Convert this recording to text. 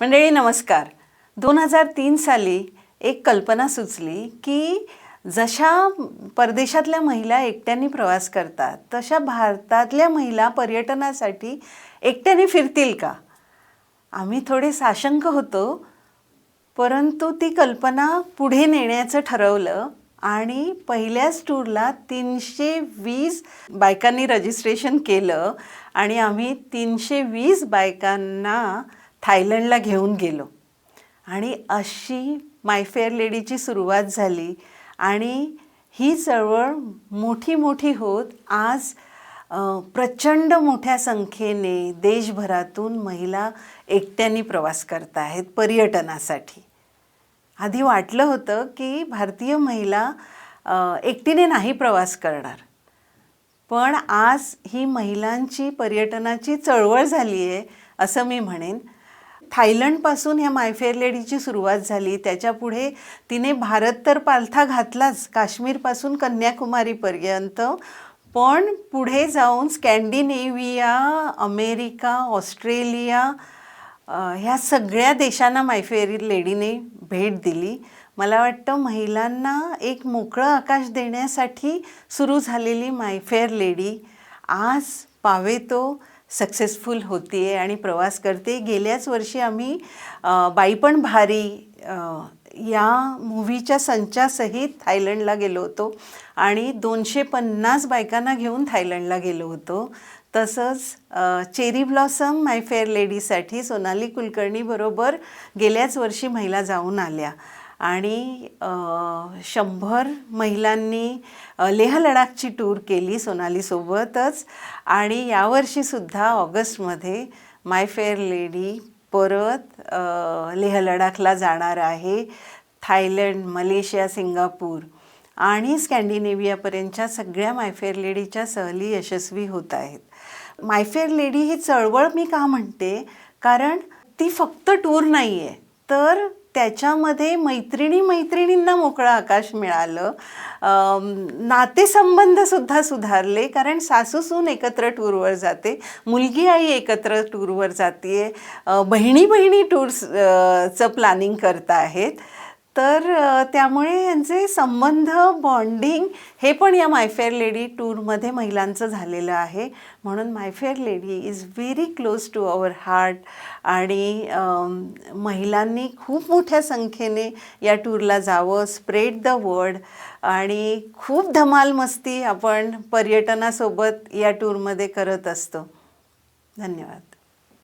मंडळी नमस्कार. दोन हजार तीन साली एक कल्पना सुचली की जशा परदेशातल्या महिला एकट्याने प्रवास करतात तशा भारतातल्या महिला पर्यटनासाठी एकट्याने फिरतील का? आम्ही थोडे साशंक होतो परंतु ती कल्पना पुढे नेण्याचं ठरवलं आणि पहिल्याच टूरला तीनशे वीस बायकांनी रजिस्ट्रेशन केलं आणि आम्ही तीनशे वीस बायकांना थायलंडला घेऊन गेलो. आणि अशी माय फेअर लेडीची सुरुवात झाली. आणि ही चळवळ मोठी मोठी होत आज प्रचंड मोठ्या संख्येने देशभरातून महिला एकट्याने प्रवास करत आहेत पर्यटनासाठी. आधी वाटलं होतं की भारतीय महिला एकटीने नाही प्रवास करणार. पण आज ही महिलांची पर्यटनाची चळवळ झाली आहे असं मी म्हणेन. थायलंडपासून ह्या मायफेअर लेडीची सुरुवात झाली. त्याच्यापुढे तिने भारत तर पालथा घातलाच काश्मीरपासून कन्याकुमारीपर्यंत पण पुढे जाऊन स्कॅन्डिनेव्हिया अमेरिका ऑस्ट्रेलिया ह्या सगळ्या देशांना मायफेअर लेडीने भेट दिली. मला वाटतं महिलांना एक मोकळं आकाश देण्यासाठी सुरू झालेली मायफेअर लेडी आज पावेतो. सक्सेसफुल होती आहे आणि प्रवास करते. गेल्याच वर्षी आम्ही बाईपण बाई पण भारी या मूव्हीच्या संचासहित थायलंडला गेलो होतो आणि दोनशे पन्नास बायकांना घेऊन थायलंडला गेलो होतो. तसंच चेरी ब्लॉसम माय फेअर लेडीसाठी सोनाली कुलकर्णीबरोबर गेल्याच वर्षी महिला जाऊन आल्या. आणि शंभर महिलांनी लेह लडाखची टूर केली सोनालीसोबतच. आणि यावर्षीसुद्धा ऑगस्टमध्ये माय फेअर लेडी परत लेह लडाखला जाणार आहे. थायलंड मलेशिया सिंगापूर आणि स्कॅन्डिनेव्हियापर्यंतच्या सगळ्या मायफेअर लेडीच्या सहली यशस्वी होत आहेत. मायफेअर लेडी ही चळवळ मी का म्हणते? कारण ती फक्त टूर नाही आहे तर त्याच्यामध्ये मैत्रिणी मैत्रिणींना मोकळं आकाश मिळालं. नातेसंबंधसुद्धा सुधारले कारण सासू सून एकत्र टूरवर जाते मुलगी आई एकत्र टूरवर जाते. बहिणी बहिणी टूर्स चं प्लॅनिंग करत आहेत. तर त्यामुळे यांचे संबंध बॉन्डिंग हे पण या मायफेअर लेडी टूरमध्ये महिलांचं झालेलं आहे. म्हणून my fair lady is very close to our heart आणि महिलांनी खूप मोठ्या संख्येने या टूरला जावं स्प्रेड द वर्ड आणि खूप धमाल मस्ती आपण पर्यटनासोबत या टूरमध्ये करत असतो. धन्यवाद.